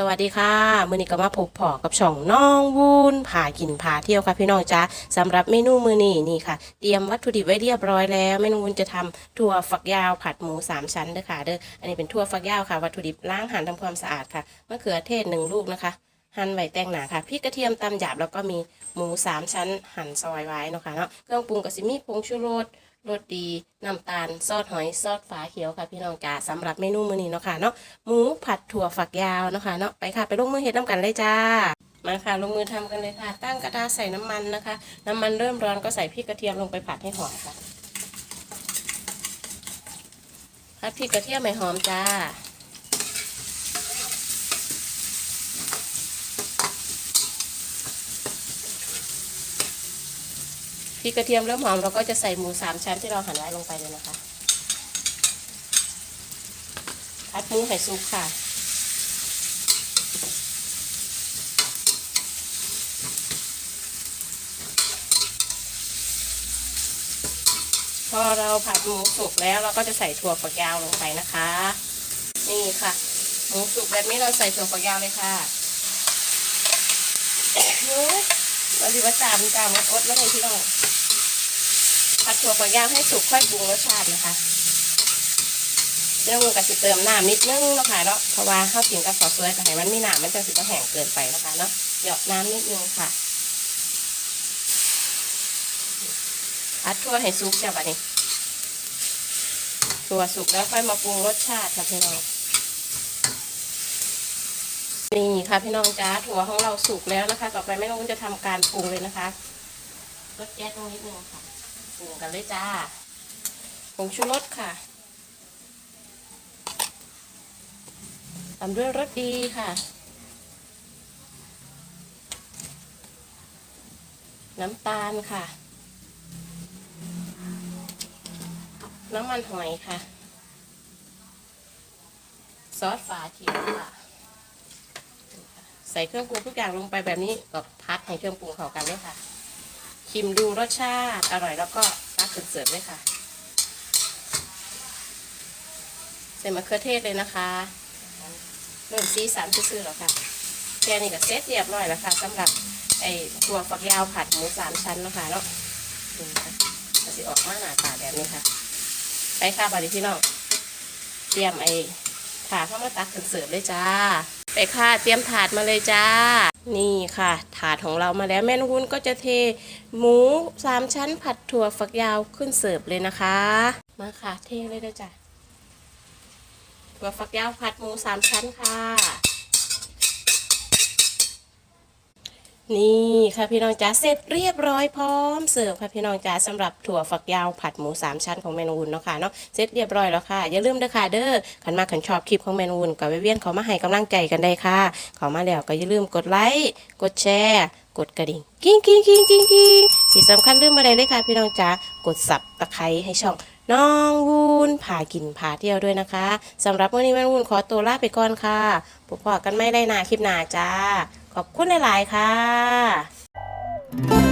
สวัสดีค่ะมือนี้ก็มาพบพอกับช่องน้องวูนพากินพาเที่ยวค่ะพี่น้องจ้าสำหรับเมนูมือนี้นี่ค่ะ เตรียมวัตถุดิบไว้เรียบร้อยแล้วเมนูวูนจะทำถั่วฝักยาวผัดหมูสามชั้นเด้อค่ะเด้ออันนี้เป็นถั่วฝักยาวค่ะ วัตถุดิบล้างหั่นทำความสะอาดค่ะมะเขือเทศหนึ่งลูกนะคะ หั่นไว้แตงหนาค่ะพริกกระเทียมตำหยาบแล้วก็มีหมูสามชั้นหั่นซอยไว้นะคะเนาะเครื่องปรุงก็สิมีผงชูรส รสดีน้ำตาล ซอสหอย ซอสฝาเขียวค่ะพี่น้องจ๋าสำหรับเมนูมื้อนี้เนาะค่ะเนาะหมูผัดถั่วฝักยาวเนาะคะเนาะไปค่ะไปลงมือเฮ็ดน้ำกันเลยจ้ามาค่ะลงมือทำกันเลยค่ะ ตั้งกระทะใส่น้ำมันนะคะ น้ำมันเริ่มร้อนก็ใส่พริกกระเทียมลงไปผัดให้หอมค่ะผัดพริกกระเทียมให้หอมจ้า ริกกระเทียมเริ่มหอมเราก็จะใส่หมูสามชั้นที่เราหั่นไว้ลงไปเลยนะคะพัดหมูไข่ซุปค่ะ พอเราผัดหมูสุกแล้วเราก็จะใส่ถั่วฝักยาวลงไปนะคะ นี่ค่ะ หมูสุกแบบนี้เราใส่ถั่วฝักยาวเลยค่ะเฮ้ยเราดีว่าจามจามอดแล้วไงพี่น้อง ผัดถั่วฝักยาวให้สุกค่อยปรุงรสชาตินะคะเรื่องมือกับสิเติมน้ำนิดนึงนะคะเนาะเพราะว่าข้าวกินกับข้าวเฟือยแต่ให้มันไม่หนามันจะสิบแห้งเกินไปนะคะเนาะหยอกน้ำนิดนึงค่ะอัดทั่วให้สุกจ้ะบัดนี้ตัวสุกแล้วค่อยมาปรุงรสชาติค่ะพี่น้องนี่ค่ะพี่น้องจ้าถั่วของเราสุกแล้วนะคะ ต่อไปแม่น้องจะทำการปรุงเลยนะคะรสแก๊สตรงนิดนึงค่ะ ปรุงกันเลยจ้าผงชูรสค่ะตามด้วยรสดีค่ะ น้ำตาลค่ะ น้ำมันหอยค่ะ ซอสฝาเขียวค่ะ ใส่เครื่องปรุงทุกอย่างลงไปแบบนี้ก็พัดให้เครื่องปรุงเข้ากันเลยค่ะ ชิมดูรสชาติอร่อยแล้วก็ตักขึ้นเสิร์ฟเลยค่ะ ใส่มะเขือเทศเลยนะคะเริ่มซีสันซื่อๆแล้วค่ะแค่นี้ก็เสร็จเรียบร้อยแล้วค่ะสำหรับไอ้ตัวฝักยาวผัดหมูสามชั้นนะคะเนาะนี่ค่ะก็สิออกมาหน้าตาแบบนี้ค่ะ ไปค่ะบาริพี่น้องเตรียมไอ้ถาดเข้ามาตักขึ้นเสิร์ฟเลยจ้า ไปค่ะเตรียมถาดมาเลยจ้า นี่ค่ะ ถาดของเรามาแล้วแม่นวุ้นก็จะเทหมูสามชั้นผัดถั่วฝักยาวขึ้นเสิร์ฟเลยนะคะ มาค่ะเทเลยนะจ้ะถั่วฝักยาวผัดหมูสามชั้นค่ะ นี่ค่ะพี่น้องจ๋าเสร็จเรียบร้อยพร้อมเสิร์ฟค่ะพี่น้องจ๋าสำหรับถั่วฝักยาวผัดหมูสามชั้นของเมนูอุ่นเนาะค่ะเนาะเสร็จเรียบร้อยแล้วค่ะ อย่าลืมเด้อค่ะเด้อขันมาขันชอบคลิปของเมนูนกับเวียนเขามาให้กำลังใจกันได้ค่ะเขามาแล้วก็อย่าลืมกดไลค์กดแชร์ กดกระดิ่งกิ้งกิ้งกิ้งกิ้งกิ้งที่สำคัญลืมมาได้เลยค่ะ พี่น้องจ๋ากดสับตะไคร้ให้ช่องน้องวูนพากินพาเที่ยวด้วยนะคะสำหรับวันนี้แม่วูนขอตัวลาไปก่อนค่ะพบกันไม่ได้นาคลิปหน้าจ้า ขอบคุณหลาย ๆ ค่ะ